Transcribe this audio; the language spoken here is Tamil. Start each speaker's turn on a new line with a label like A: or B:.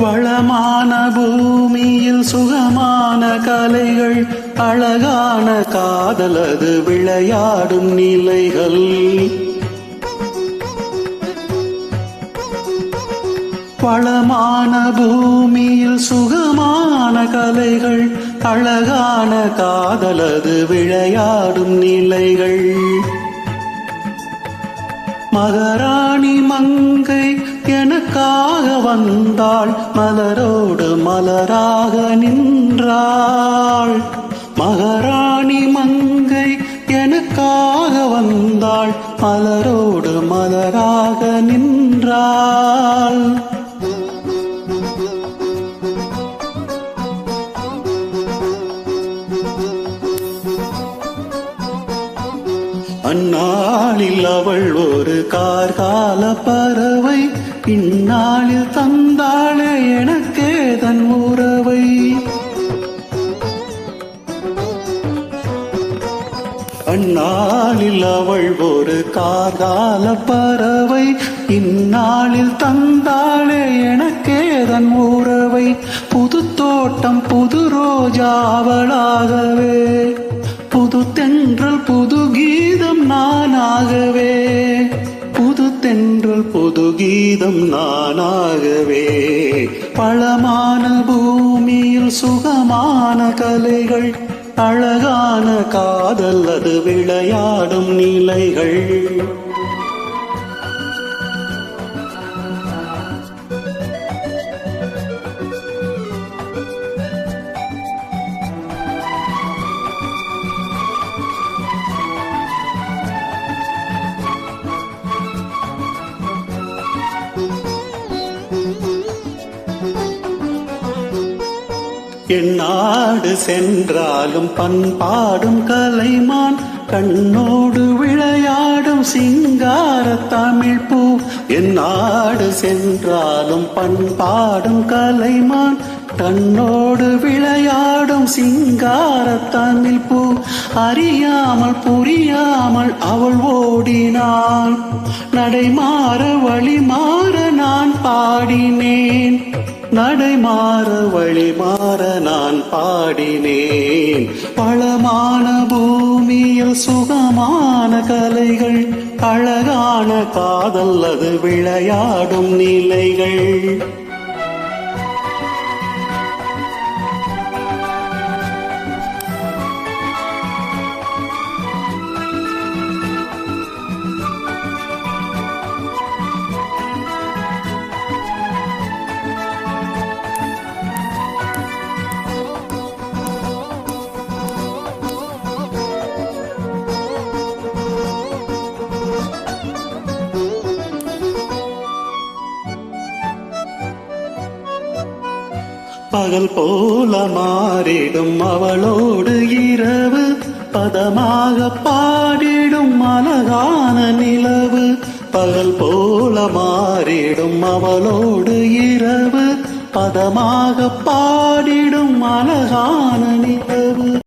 A: வளமான பூமியில் சுகமான கலைகள் அழகான காதலது விளையாடும் நிலைகள். வளமான பூமியில் சுகமான கலைகள் அழகான காதலது விளையாடும் நிலைகள். மகராணி மங்கை எனக்கா வந்தாள் மலரோடு மலராக நின்றாள். மகராணி மங்கை எனக்காக வந்தாள் மலரோடு மலராக நின்றாள். அந்நாளில் அவள் ஒரு கார்கால பறவை இந்நாளில் தந்தாளே எனக்கே தன் உறவை. அந்நாளில் அவள் ஒரு காதால பறவை. இந்நாளில் தந்தாளே எனக்கே தன் உறவை. புது தோட்டம் புது ரோஜா அவளாகவே. புது தென்றல் புது கீதம் நானாகவே. புது தென்றல் கீதம் நானாகவே. பழமான பூமியில் சுகமான கலைகள் அழகான காதல் அது விளையாடும் நிலைகள். என்னாடு சென்றாலும் பண்பாடும் கலைமான் கண்ணோடு விளையாடும் சிங்கார தமிழ் பூ. என்னாடு சென்றாலும் பண்பாடும் கலைமான் கண்ணோடு விளையாடும் சிங்கார தமிழ் பூ. அறியாமல் புரியாமல் அவள் ஓடினாள். நடைமாற வழி மாற நான் பாடினேன். நடைமாற வழி மாற நான் பாடினேன். பழமான பூமியில் சுகமான கலைகள் அழகான காதல் அது விளையாடும் நிலைகள். பகல் போல மாறிடும் அவளோடு இரவு. பதமாக பாடிடும் அழகான நிலவு. பகல் போல மாறிடும் அவளோடு இரவு. பதமாக பாடிடும் அழகான நிலவு.